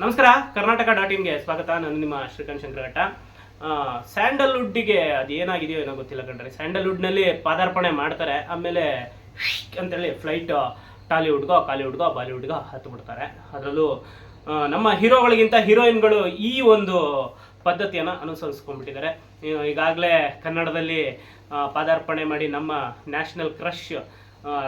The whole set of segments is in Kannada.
ನಮಸ್ಕಾರ, ಕರ್ನಾಟಕ ಡಾಟ್ ಇನ್ಗೆ ಸ್ವಾಗತ. ನಾನು ನಿಮ್ಮ ಶ್ರೀಕಾಂತ್ ಶಂಕರಘಟ್ಟ. ಸ್ಯಾಂಡಲ್ವುಡ್ಗೆ ಅದು ಏನಾಗಿದೆಯೋ ಏನೋ ಗೊತ್ತಿಲ್ಲ ಕಣ್ರಿ. ಸ್ಯಾಂಡಲ್ವುಡ್ನಲ್ಲಿ ಪಾದಾರ್ಪಣೆ ಮಾಡ್ತಾರೆ. ಆಮೇಲೆ ಅಂತೇಳಿ ಫ್ಲೈಟ್ ಟಾಲಿವುಡ್ಗೋ, ಕಾಲಿವುಡ್ಗೋ, ಬಾಲಿವುಡ್ಗೋ ಹತ್ತು ಬಿಡ್ತಾರೆ ಅದರಲ್ಲೂ ನಮ್ಮ ಹೀರೋಗಳಿಗಿಂತ ಹೀರೋಯಿನ್ಗಳು ಈ ಒಂದು ಪದ್ಧತಿಯನ್ನು ಅನುಸರಿಸ್ಕೊಂಡ್ಬಿಟ್ಟಿದ್ದಾರೆ. ಈಗಾಗಲೇ ಕನ್ನಡದಲ್ಲಿ ಪಾದಾರ್ಪಣೆ ಮಾಡಿ ನಮ್ಮ ನ್ಯಾಷನಲ್ ಕ್ರಶ್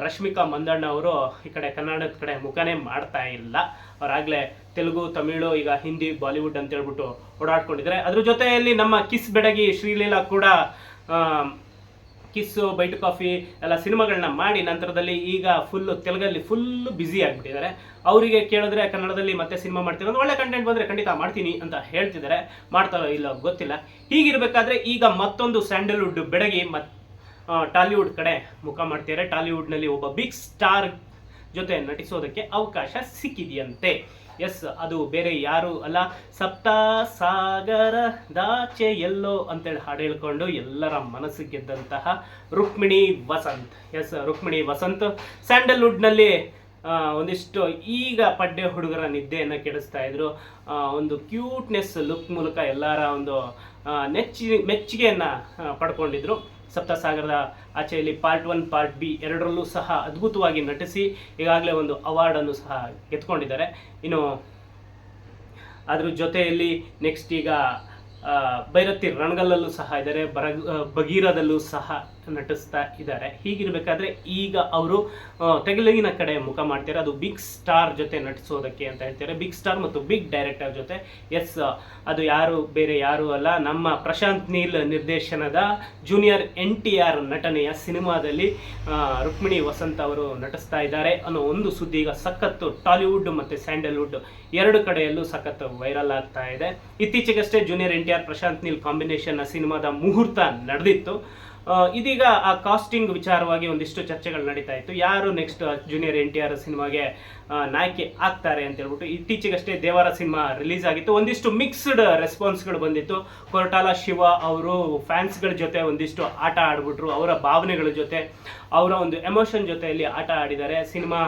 ರಶ್ಮಿಕಾ ಮಂದಣ್ಣ ಅವರು ಈ ಕಡೆ ಕನ್ನಡದ ಕಡೆ ಮುಖನೇ ಮಾಡ್ತಾ ಇಲ್ಲ. ಅವರಾಗಲೇ ತೆಲುಗು ತಮಿಳು ಈಗ ಹಿಂದಿ ಬಾಲಿವುಡ್ ಅಂತ ಹೇಳ್ಬಿಟ್ಟು ಓಡಾಡ್ಕೊಂಡಿದ್ದಾರೆ. ಅದ್ರ ಜೊತೆಯಲ್ಲಿ ನಮ್ಮ ಕಿಸ್ ಬೆಡಗಿ ಶ್ರೀಲೀಲಾ ಕೂಡ ಕಿಸ್ಸು ಬೈಟ್ ಕಾಫಿ ಎಲ್ಲ ಸಿನಿಮಾಗಳನ್ನ ಮಾಡಿ ನಂತರದಲ್ಲಿ ಈಗ ಫುಲ್ಲು ತೆಲುಗಲ್ಲಿ ಫುಲ್ಲು ಬ್ಯುಸಿ ಆಗಿಬಿಟ್ಟಿದ್ದಾರೆ. ಅವರಿಗೆ ಕೇಳಿದ್ರೆ ಕನ್ನಡದಲ್ಲಿ ಮತ್ತೆ ಸಿನಿಮಾ ಮಾಡ್ತೀನಿ ಒಳ್ಳೆ ಕಂಟೆಂಟ್ ಬಂದರೆ ಖಂಡಿತ ಮಾಡ್ತೀನಿ ಅಂತ ಹೇಳ್ತಿದ್ದಾರೆ. ಮಾಡ್ತಾರೋ ಇಲ್ಲ ಗೊತ್ತಿಲ್ಲ. ಹೀಗಿರಬೇಕಾದ್ರೆ ಈಗ ಮತ್ತೊಂದು ಸ್ಯಾಂಡಲ್ವುಡ್ ಬೆಡಗಿ ಮತ್ ಆ, ಟಾಲಿವುಡ್ ಕಡೆ ಮುಖ ಮಾಡ್ತಿದ್ದಾರೆ ಟಾಲಿವುಡ್ನಲ್ಲಿ ಒಬ್ಬ ಬಿಗ್ ಸ್ಟಾರ್ ಜೊತೆ ನಟಿಸೋದಕ್ಕೆ ಅವಕಾಶ ಸಿಕ್ಕಿದೆಯಂತೆ. ಎಸ್ ಅದು ಬೇರೆ ಯಾರು ಅಲ್ಲ. ಸಪ್ತ ಸಾಗರ ದಾಚೆ ಎಲ್ಲೋ ಅಂತೇಳಿ ಹಾಡು ಹೇಳ್ಕೊಂಡು ಎಲ್ಲರ ಮನಸ್ಸು ಗೆದ್ದಂತಹ ರುಕ್ಮಿಣಿ ವಸಂತ್. ಎಸ್ ರುಕ್ಮಿಣಿ ವಸಂತ್ ಸ್ಯಾಂಡಲ್ವುಡ್ನಲ್ಲಿ ಒಂದಿಷ್ಟು ಈಗ ಪಡ್ಡೆ ಹುಡುಗರ ನಿದ್ದೆಯನ್ನು ಕೆಡಿಸ್ತಾ ಇದ್ರು. ಒಂದು ಕ್ಯೂಟ್ನೆಸ್ ಲುಕ್ ಮೂಲಕ ಎಲ್ಲರ ಒಂದು ನೆಚ್ಚಿ, ಮೆಚ್ಚುಗೆಯನ್ನು ಪಡ್ಕೊಂಡಿದ್ರು. ಸಪ್ತಸಾಗರದ ಆಚೆಯಲ್ಲಿ ಪಾರ್ಟ್ ಒನ್, ಪಾರ್ಟ್ ಬಿ ಎರಡರಲ್ಲೂ ಸಹ ಅದ್ಭುತವಾಗಿ ನಟಿಸಿ ಈಗಾಗಲೇ ಒಂದು ಅವಾರ್ಡನ್ನು ಸಹ ಗೆದ್ಕೊಂಡಿದ್ದಾರೆ ಇನ್ನು ಅದ್ರ ಜೊತೆಯಲ್ಲಿ ನೆಕ್ಸ್ಟ್ ಈಗ ಬೈರತಿ ರಣಗಲ್ಲಲ್ಲೂ ಸಹ ಇದ್ದಾರೆ. ಬರ ಬಗೀರದಲ್ಲೂ ಸಹ ನಟಿಸ್ತಾ ಇದ್ದಾರೆ. ಹೀಗಿರ್ಬೇಕಾದ್ರೆ ಈಗ ಅವರು ತೆಗಲಿನ ಕಡೆ ಮುಖ ಮಾಡ್ತಾರೆ ಅದು ಬಿಗ್ ಸ್ಟಾರ್ ಜೊತೆ ನಟಿಸೋದಕ್ಕೆ ಅಂತ ಹೇಳ್ತಾರೆ ಬಿಗ್ ಸ್ಟಾರ್ ಮತ್ತು ಬಿಗ್ ಡೈರೆಕ್ಟರ್ ಜೊತೆ. ಎಸ್, ಅದು ಯಾರು ಬೇರೆ ಯಾರು ಅಲ್ಲ. ನಮ್ಮ ಪ್ರಶಾಂತ್ ನೀಲ್ ನಿರ್ದೇಶನದ ಜೂನಿಯರ್ ಎನ್ ಟಿ ಆರ್ ನಟನೆಯ ಸಿನಿಮಾದಲ್ಲಿ ರುಕ್ಮಿಣಿ ವಸಂತ್ ಅವರು ನಟಿಸ್ತಾ ಇದ್ದಾರೆ ಅನ್ನೋ ಒಂದು ಸುದ್ದಿ ಈಗ ಸಖತ್ತು ಟಾಲಿವುಡ್ ಮತ್ತು ಸ್ಯಾಂಡಲ್ವುಡ್ ಎರಡು ಕಡೆಯಲ್ಲೂ ಸಖತ್ತು ವೈರಲ್ ಆಗ್ತಾ ಇದೆ. ಇತ್ತೀಚೆಗಷ್ಟೇ junior N T R Prashanth Neel combination ಸಿನಿಮಾದ ಮುಹೂರ್ತ ನಡೆದಿತ್ತು. ಇದೀಗ ಆ ಕಾಸ್ಟಿಂಗ್ ವಿಚಾರವಾಗಿ ಒಂದಿಷ್ಟು ಚರ್ಚೆಗಳು ನಡೀತಾ ಇತ್ತು. ಯಾರು next junior N T R ಸಿನಿಮಾಗೆ ನಾಯಕಿ ಆಗ್ತಾರೆ ಅಂತ ಹೇಳ್ಬಿಟ್ಟು ಇತ್ತೀಚೆಗಷ್ಟೇ ದೇವರ ಸಿನಿಮಾ ರಿಲೀಸ್ ಆಗಿತ್ತು. ಒಂದಿಷ್ಟು ಮಿಕ್ಸ್ಡ್ ರೆಸ್ಪಾನ್ಸ್ಗಳು ಬಂದಿತ್ತು. ಕೊರಟಾಲ ಶಿವ ಅವರು ಫ್ಯಾನ್ಸ್ಗಳ ಜೊತೆ ಒಂದಿಷ್ಟು ಆಟ ಆಡ್ಬಿಟ್ರು. ಅವರ ಭಾವನೆಗಳ ಜೊತೆ, ಅವರ ಒಂದು ಎಮೋಷನ್ ಜೊತೆಯಲ್ಲಿ ಆಟ ಆಡಿದ್ದಾರೆ. ಸಿನಿಮಾ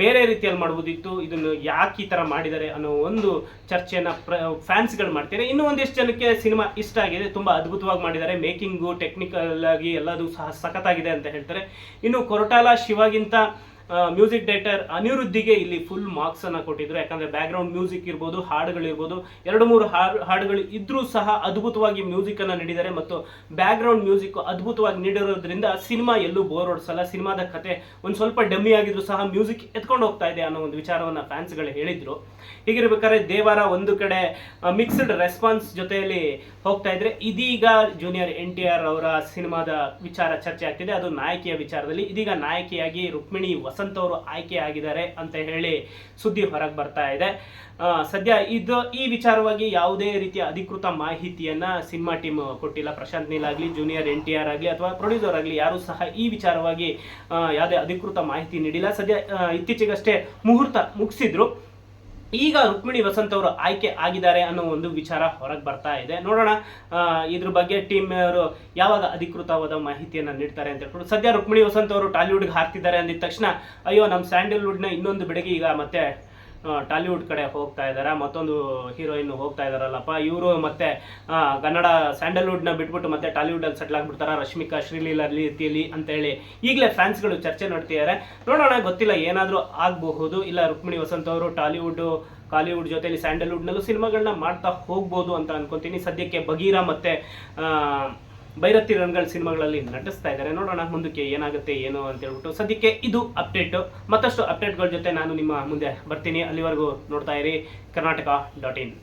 ಬೇರೆ ರೀತಿಯಲ್ಲಿ ಮಾಡ್ಬೋದಿತ್ತು ಇದನ್ನು ಯಾಕೆ ಈ ಥರ ಮಾಡಿದ್ದಾರೆ ಅನ್ನೋ ಒಂದು ಚರ್ಚೆನ ಪ್ರ, ಫ್ಯಾನ್ಸ್ಗಳು ಮಾಡ್ತಾರೆ. ಇನ್ನೂ ಒಂದಿಷ್ಟು ಜನಕ್ಕೆ ಸಿನಿಮಾ ಇಷ್ಟ ಆಗಿದೆ. ತುಂಬ ಅದ್ಭುತವಾಗಿ ಮಾಡಿದ್ದಾರೆ. ಮೇಕಿಂಗು, ಟೆಕ್ನಿಕಲ್ ಆಗಿ ಎಲ್ಲದೂ ಸಹ ಸಖತ್ತಾಗಿದೆ ಅಂತ ಹೇಳ್ತಾರೆ. ಇನ್ನು ಕೊರಟಾಲ ಶಿವಗಿಂತ ಮ್ಯೂಸಿಕ್ ಡೈರೆಕ್ಟರ್ ಅನಿರುದ್ಧಿಗೆ ಇಲ್ಲಿ ಫುಲ್ ಮಾರ್ಕ್ಸ್ ಅನ್ನ ಕೊಟ್ಟಿದ್ರು. ಯಾಕಂದ್ರೆ ಬ್ಯಾಕ್ಗ್ರೌಂಡ್ ಮ್ಯೂಸಿಕ್ ಇರ್ಬೋದು, ಹಾಡುಗಳಿರ್ಬೋದು, ಎರಡು ಮೂರು ಹಾಡು, ಹಾಡುಗಳು ಇದ್ರೂ ಸಹ ಅದ್ಭುತವಾಗಿ ಮ್ಯೂಸಿಕ್ ಅನ್ನ ನೀಡಿದ್ದಾರೆ. ಮತ್ತು ಬ್ಯಾಕ್ಗ್ರೌಂಡ್ ಮ್ಯೂಸಿಕ್ ಅದ್ಭುತವಾಗಿ ನೀಡಿರೋದ್ರಿಂದ ಸಿನಿಮಾ ಎಲ್ಲೂ ಬೋರ್ ಓಡಿಸಲ್ಲ ಸಿನಿಮಾದ ಕತೆ ಒಂದು ಸ್ವಲ್ಪ ಡಮ್ಮಿ ಆಗಿದ್ರು ಸಹ ಮ್ಯೂಸಿಕ್ ಎತ್ಕೊಂಡು ಹೋಗ್ತಾ ಇದೆ ಅನ್ನೋ ಒಂದು ವಿಚಾರವನ್ನ ಫ್ಯಾನ್ಸ್ಗಳು ಹೇಳಿದ್ರು. ಹೀಗಿರ್ಬೇಕಾದ್ರೆ ದೇವರ ಒಂದು ಕಡೆ ಮಿಕ್ಸ್ಡ್ ರೆಸ್ಪಾನ್ಸ್ ಜೊತೆಯಲ್ಲಿ ಹೋಗ್ತಾ ಇದ್ರೆ ಇದೀಗ ಜೂನಿಯರ್ ಎನ್ ಟಿ ಆರ್ ಅವರ ಸಿನಿಮಾದ ವಿಚಾರ ಚರ್ಚೆ ಆಗ್ತಿದೆ. ಅದು ನಾಯಕಿಯ ವಿಚಾರದಲ್ಲಿ. ಇದೀಗ ನಾಯಕಿಯಾಗಿ ರುಕ್ಮಿಣಿ ವಸಂತ್ ಅವರು ಆಯ್ಕೆ ಆಗಿದ್ದಾರೆ ಅಂತ ಹೇಳಿ ಸುದ್ದಿ ಹೊರಗೆ ಬರ್ತಾ ಇದೆ. ಸದ್ಯ ಇದು ಈ ವಿಚಾರವಾಗಿ ಯಾವುದೇ ರೀತಿಯ ಅಧಿಕೃತ ಮಾಹಿತಿಯನ್ನ ಸಿನಿಮಾ ಟೀಮ್ ಕೊಟ್ಟಿಲ್ಲ. ಪ್ರಶಾಂತ್ ನೀಲ್ ಆಗಲಿ ಜೂನಿಯರ್ ಎನ್ ಟಿ ಆರ್ ಆಗಲಿ ಅಥವಾ ಪ್ರೊಡ್ಯೂಸರ್ ಆಗಲಿ ಯಾರು ಸಹ ಈ ವಿಚಾರವಾಗಿ ಯಾವುದೇ ಅಧಿಕೃತ ಮಾಹಿತಿ ನೀಡಿಲ್ಲ. ಸದ್ಯ ಇತ್ತೀಚೆಗಷ್ಟೇ ಮುಹೂರ್ತ ಮುಗಿಸಿದ್ರು. ಈಗ ರುಕ್ಮಿಣಿ ವಸಂತ್ ಅವರು ಆಯ್ಕೆ ಆಗಿದ್ದಾರೆ ಅನ್ನೋ ಒಂದು ವಿಚಾರ ಹೊರಗೆ ಬರ್ತಾ ಇದೆ. ನೋಡೋಣ ಇದ್ರ ಬಗ್ಗೆ ಟೀಮ್ ಅವರು ಯಾವಾಗ ಅಧಿಕೃತವಾದ ಮಾಹಿತಿಯನ್ನು ನೀಡ್ತಾರೆ ಅಂತ ಹೇಳ್ಬಿಟ್ಟು. ಸದ್ಯ ರುಕ್ಮಿಣಿ ವಸಂತ್ ಅವರು ಟಾಲಿವುಡ್ಗೆ ಹಾರ್ತಿದ್ದಾರೆ ಅಂದಿದ ತಕ್ಷಣ, ಅಯ್ಯೋ ನಮ್ಮ ಸ್ಯಾಂಡಲ್ವುಡ್ನ ಇನ್ನೊಂದು ಬೆಡಗಿ ಈಗ ಮತ್ತೆ ಟಾಲಿವುಡ್ ಕಡೆ ಹೋಗ್ತಾ ಇದ್ದಾರೆ ಮತ್ತೊಂದು ಹೀರೋಯಿನ್ ಹೋಗ್ತಾ ಇದಾರಲ್ಲಪ್ಪ. ಇವರು ಮತ್ತೆ ಕನ್ನಡ ಸ್ಯಾಂಡಲ್ವುಡ್ನ ಬಿಟ್ಬಿಟ್ಟು ಮತ್ತೆ ಟಾಲಿವುಡಲ್ಲಿ ಸೆಟ್ಲ್ ಆಗ್ಬಿಡ್ತಾರ? ರಶ್ಮಿಕಾ, ಶ್ರೀಲೀಲಾ ರೀತಿಯಲ್ಲಿ ಅಂತ ಹೇಳಿ ಈಗಲೇ ಫ್ಯಾನ್ಸ್ಗಳು ಚರ್ಚೆ ನಡ್ತಿದ್ದಾರೆ ನೋಡೋಣ, ಗೊತ್ತಿಲ್ಲ ಏನಾದರೂ ಆಗಬಹುದು. ಇಲ್ಲ ರುಕ್ಮಿಣಿ ವಸಂತ್ ಅವರು ಟಾಲಿವುಡ್ ಕಾಲಿವುಡ್ ಜೊತೆಲಿ ಸ್ಯಾಂಡಲ್ವುಡ್ನಲ್ಲೂ ಸಿನಿಮಾಗಳನ್ನ ಮಾಡ್ತಾ ಹೋಗ್ಬೋದು ಅಂತ ಅನ್ಕೊಂತೀನಿ. ಸದ್ಯಕ್ಕೆ ಬಗೀರಾ ಮತ್ತೆ ಭೈರತಿ ರಣಗಳ ಸಿನಿಮಾಗಳಲ್ಲಿ ನಟಿಸ್ತಾ ಇದ್ದಾರೆ. ನೋಡೋಣ ಮುಂದಕ್ಕೆ ಏನಾಗುತ್ತೆ, ಏನು ಅಂತ ಹೇಳ್ಬಿಟ್ಟು. ಸದ್ಯಕ್ಕೆ ಇದು ಅಪ್ಡೇಟ್. ಮತ್ತಷ್ಟು ಅಪ್ಡೇಟ್ಗಳ ಜೊತೆ ನಾನು ನಿಮ್ಮ ಮುಂದೆ ಬರ್ತೀನಿ. ಅಲ್ಲಿವರೆಗೂ ನೋಡ್ತಾ ಇರಿ ಕರ್ನಾಟಕ ಡಾಟ್ ಇನ್.